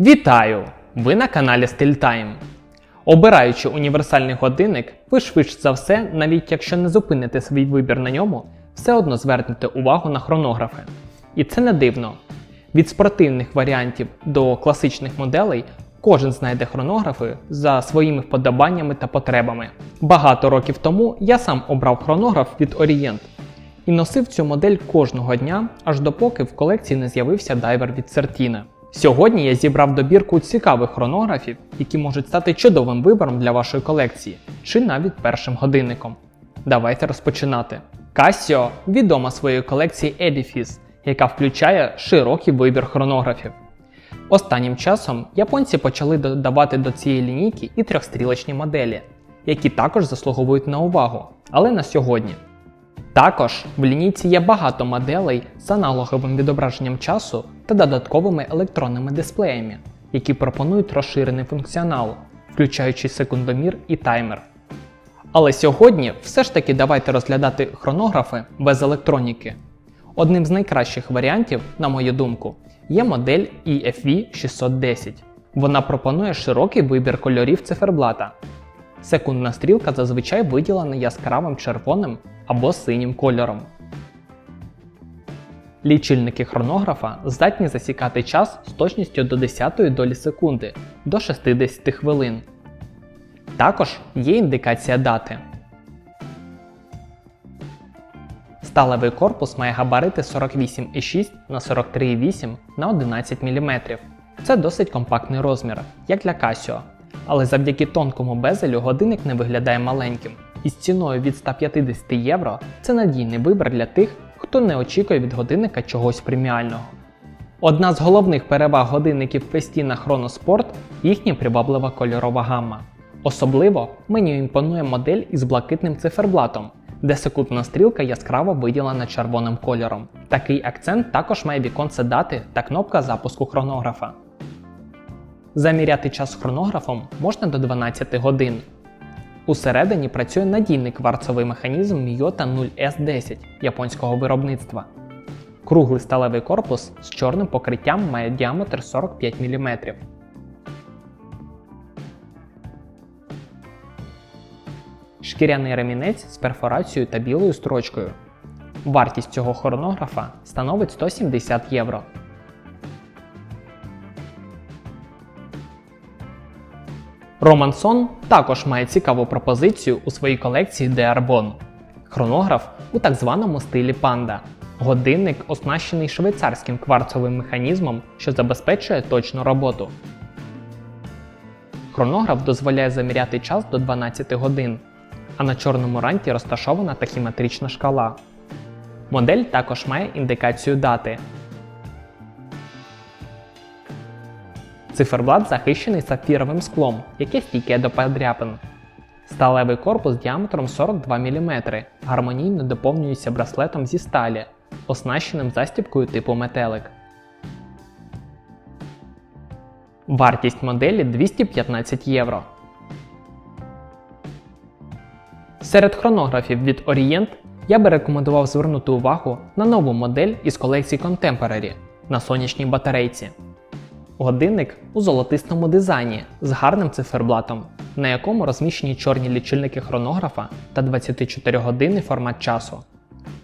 Вітаю! Ви на каналі StillTime. Обираючи універсальний годинник, ви швидше за все, навіть якщо не зупините свій вибір на ньому, все одно звернете увагу на хронографи. І це не дивно. Від спортивних варіантів до класичних моделей кожен знайде хронографи за своїми вподобаннями та потребами. Багато років тому я сам обрав хронограф від Orient і носив цю модель кожного дня, аж допоки в колекції не з'явився дайвер від Certina. Сьогодні я зібрав добірку цікавих хронографів, які можуть стати чудовим вибором для вашої колекції, чи навіть першим годинником. Давайте розпочинати. Casio відома своєю колекцією Edifice, яка включає широкий вибір хронографів. Останнім часом японці почали додавати до цієї лінійки і трьохстрілочні моделі, які також заслуговують на увагу, але на сьогодні. Також в лінійці є багато моделей з аналоговим відображенням часу та додатковими електронними дисплеями, які пропонують розширений функціонал, включаючи секундомір і таймер. Але сьогодні все ж таки давайте розглядати хронографи без електроніки. Одним з найкращих варіантів, на мою думку, є модель EFV 610. Вона пропонує широкий вибір кольорів циферблата. Секундна стрілка зазвичай виділена яскравим червоним або синім кольором. Лічильники хронографа здатні засікати час з точністю до 10 долі секунди до 60 хвилин. Також є індикація дати. Сталевий корпус має габарити 48,6 на 43,8 на 11 мм. Це досить компактний розмір, як для Casio. Але завдяки тонкому безелю годинник не виглядає маленьким. І з ціною від 150 євро це надійний вибір для тих, хто не очікує від годинника чогось преміального. Одна з головних переваг годинників Festina Chrono Sport – їхня приваблива кольорова гамма. Особливо мені імпонує модель із блакитним циферблатом, де секундна стрілка яскраво виділена червоним кольором. Такий акцент також має віконце дати та кнопка запуску хронографа. Заміряти час хронографом можна до 12 годин. Усередині працює надійний кварцовий механізм Miyota 0S10 японського виробництва. Круглий сталевий корпус з чорним покриттям має діаметр 45 мм. Шкіряний ремінець з перфорацією та білою строчкою. Вартість цього хронографа становить 170 євро. Романсон також має цікаву пропозицію у своїй колекції Arbon. Хронограф у так званому стилі панда. Годинник оснащений швейцарським кварцовим механізмом, що забезпечує точну роботу. Хронограф дозволяє заміряти час до 12 годин, а на чорному ранті розташована тахіметрична шкала. Модель також має індикацію дати. Циферблат захищений сапфіровим склом, яке стійке до подряпин. Сталевий корпус діаметром 42 мм гармонійно доповнюється браслетом зі сталі, оснащеним застібкою типу метелик. Вартість моделі 215 євро. Серед хронографів від Orient я би рекомендував звернути увагу на нову модель із колекції Contemporary на сонячній батарейці. Годинник у золотистому дизайні з гарним циферблатом, на якому розміщені чорні лічильники хронографа та 24-годинний формат часу.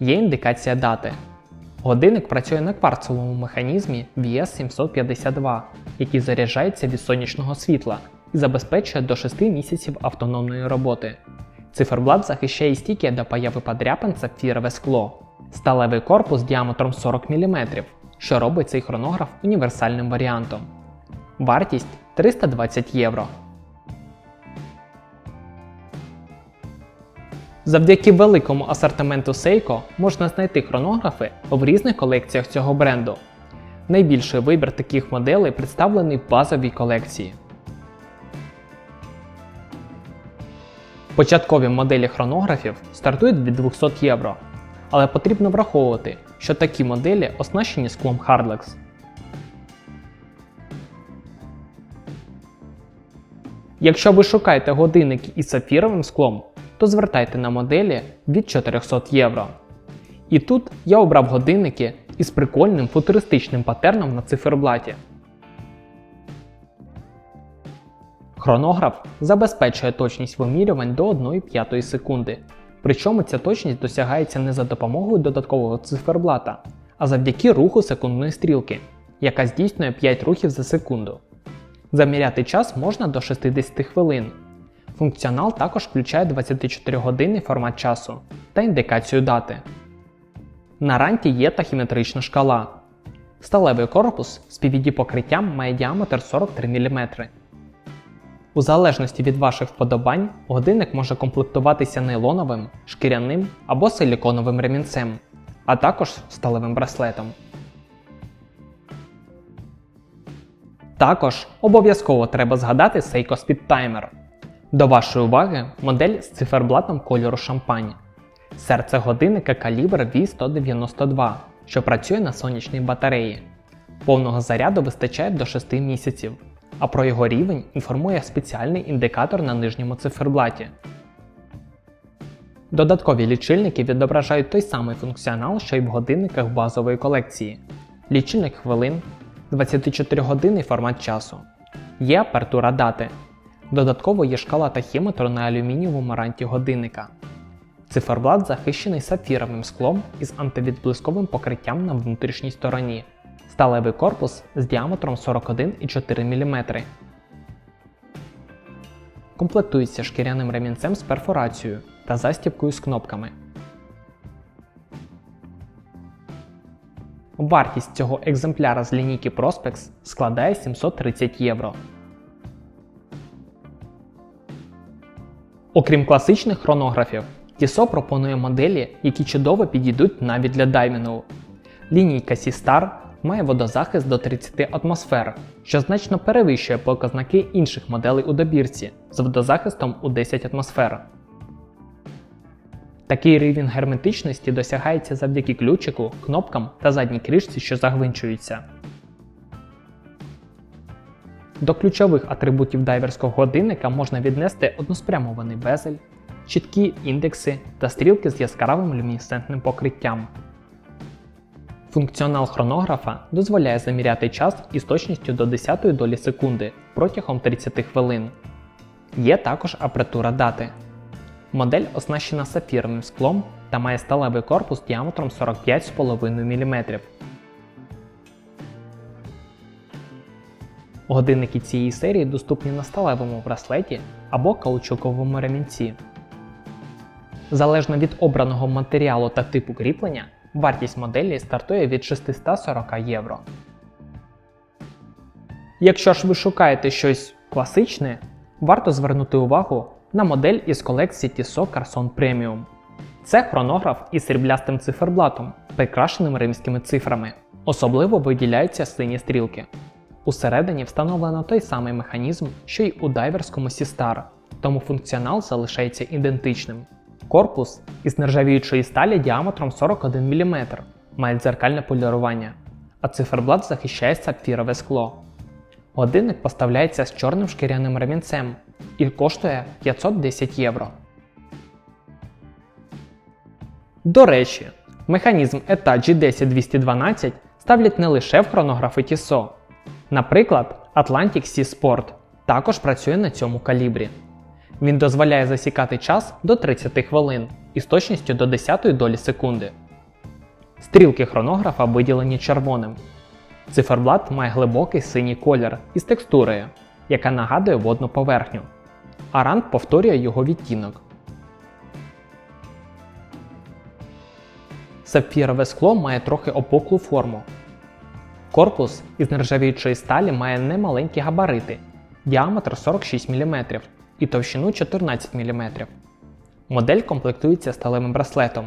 Є індикація дати. Годинник працює на кварцовому механізмі VS752, який заряджається від сонячного світла і забезпечує до 6 місяців автономної роботи. Циферблат захищає стійке до появи подряпин сапфірове скло, сталевий корпус діаметром 40 мм що робить цей хронограф універсальним варіантом. Вартість 320 євро. Завдяки великому асортименту Seiko можна знайти хронографи в різних колекціях цього бренду. Найбільший вибір таких моделей представлений в базовій колекції. Початкові моделі хронографів стартують від 200 євро, але потрібно враховувати, що такі моделі оснащені склом Hardlex. Якщо ви шукаєте годинники із сапфіровим склом, то звертайте на моделі від 400 євро. І тут я обрав годинники із прикольним футуристичним патерном на циферблаті. Хронограф забезпечує точність вимірювань до 1,5 секунди. Причому ця точність досягається не за допомогою додаткового циферблата, а завдяки руху секундної стрілки, яка здійснює 5 рухів за секунду. Заміряти час можна до 60 хвилин. Функціонал також включає 24-годинний формат часу та індикацію дати. На ранті є тахіметрична шкала. Сталевий корпус з покриттям має діаметр 43 мм. У залежності від ваших вподобань, годинник може комплектуватися нейлоновим, шкіряним або силіконовим ремінцем, а також сталевим браслетом. Також обов'язково треба згадати Seiko Speed Timer. До вашої уваги модель з циферблатом кольору шампань. Серце годинника калібр V192, що працює на сонячній батареї. Повного заряду вистачає до 6 місяців, а про його рівень інформує спеціальний індикатор на нижньому циферблаті. Додаткові лічильники відображають той самий функціонал, що й в годинниках базової колекції: лічильник хвилин, 24-годинний формат часу. Є апертура дати. Додатково є шкала тахіметру на алюмінієвому ранті годинника. Циферблат захищений сапфіровим склом із антивідблисковим покриттям на внутрішній стороні. Сталевий корпус з діаметром 41,4 мм. Комплектується шкіряним ремінцем з перфорацією та застібкою з кнопками. Вартість цього екземпляра з лінійки Prospex складає 730 євро. Окрім класичних хронографів, Tissot пропонує моделі, які чудово підійдуть навіть для дайвінгу. Лінійка Seastar має водозахист до 30 атмосфер, що значно перевищує показники інших моделей у добірці з водозахистом у 10 атмосфер. Такий рівень герметичності досягається завдяки ключику, кнопкам та задній кришці, що загвинчуються. До ключових атрибутів дайверського годинника можна віднести односпрямований безель, чіткі індекси та стрілки з яскравим люмінесцентним покриттям. Функціонал хронографа дозволяє заміряти час із точністю до 10 долі секунди протягом 30 хвилин. Є також апертура дати. Модель оснащена сапфіровим склом та має сталевий корпус діаметром 45,5 мм. Годинники цієї серії доступні на сталевому браслеті або каучуковому ремінці. Залежно від обраного матеріалу та типу кріплення, вартість моделі стартує від 640 євро. Якщо ж ви шукаєте щось класичне, варто звернути увагу на модель із колекції Tissot Carson Premium. Це хронограф із сріблястим циферблатом, прикрашеним римськими цифрами. Особливо виділяються сині стрілки. Усередині встановлено той самий механізм, що й у дайверському Seastar, тому функціонал залишається ідентичним. Корпус із нержавіючої сталі діаметром 41 мм, має дзеркальне полірування, а циферблат захищає сапфірове скло. Годинник поставляється з чорним шкіряним ремінцем і коштує 510 євро. До речі, механізм ETA G10212 ставлять не лише в хронографи Tissot. Наприклад, Atlantic Sea Sport також працює на цьому калібрі. Він дозволяє засікати час до 30 хвилин із точністю до 10 долі секунди. Стрілки хронографа виділені червоним. Циферблат має глибокий синій колір із текстурою, яка нагадує водну поверхню, а ранг повторює його відтінок. Сапфірове скло має трохи опуклу форму. Корпус із нержавіючої сталі має немаленькі габарити, діаметр 46 мм і товщину 14 мм. Модель комплектується сталевим браслетом,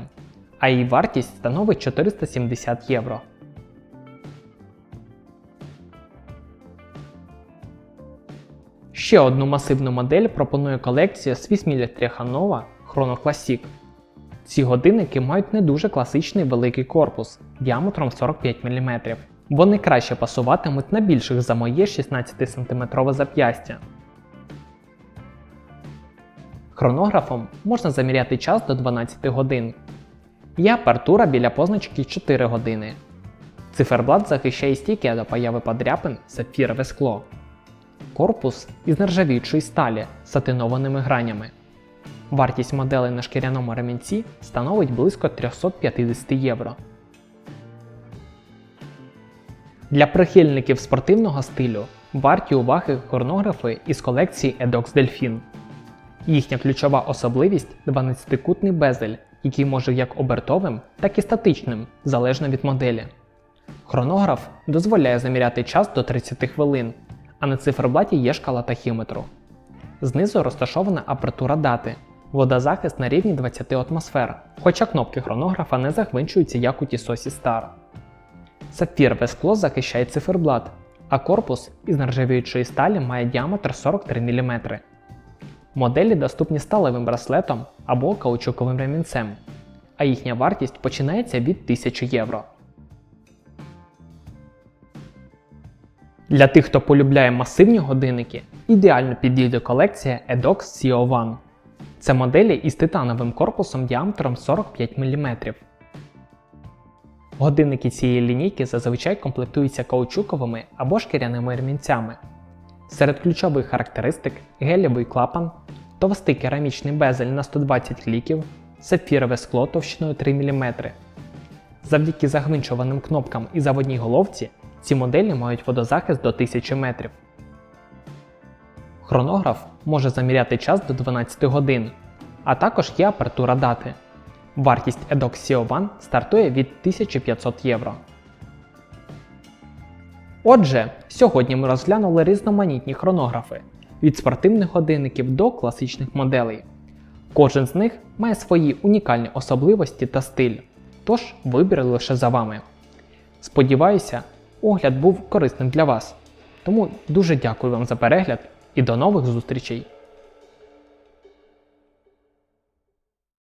а її вартість становить 470 євро. Ще одну масивну модель пропонує колекція Military Hanova Chrono Classic. Ці годинники мають не дуже класичний великий корпус діаметром 45 мм. Вони краще пасуватимуть на більших за моє 16 см зап'ястя. Хронографом можна заміряти час до 12 годин. Є апертура біля позначки 4 години. Циферблат захищає стійки до появи подряпин сапфірове скло. корпус із нержавіючої сталі з сатинованими гранями. Вартість моделей на шкіряному ремінці становить близько 350 євро. Для прихильників спортивного стилю варті уваги хронографи із колекції Edox Delfin. Їхня ключова особливість 12-кутний безель, який може як обертовим, так і статичним, залежно від моделі. Хронограф дозволяє заміряти час до 30 хвилин, а на циферблаті є шкала тахіметру. Знизу розташована апертура дати, водозахист на рівні 20 атмосфер, хоча кнопки хронографа не загвинчуються як у Тісосі Star. Сапфірове скло захищає циферблат, а корпус із нержавіючої сталі має діаметр 43 мм. Моделі доступні сталевим браслетом або каучуковим ремінцем, а їхня вартість починається від 1000 євро. Для тих, хто полюбляє масивні годинники, ідеально підійде колекція Edox CO1. Це моделі із титановим корпусом діаметром 45 мм. Годинники цієї лінійки зазвичай комплектуються каучуковими або шкіряними ремінцями. Серед ключових характеристик гелєвий клапан, товстий керамічний безель на 120 кліків, сапфірове скло товщиною 3 мм. Завдяки загвинчуваним кнопкам і заводній головці ці моделі мають водозахист до 1000 метрів. Хронограф може заміряти час до 12 годин, а також є апертура дати. Вартість Edox CO1 стартує від 1500 євро. Отже, сьогодні ми розглянули різноманітні хронографи від спортивних годинників до класичних моделей. Кожен з них має свої унікальні особливості та стиль, тож вибір лише за вами. Сподіваюся, огляд був корисним для вас. Тому дуже дякую вам за перегляд і до нових зустрічей!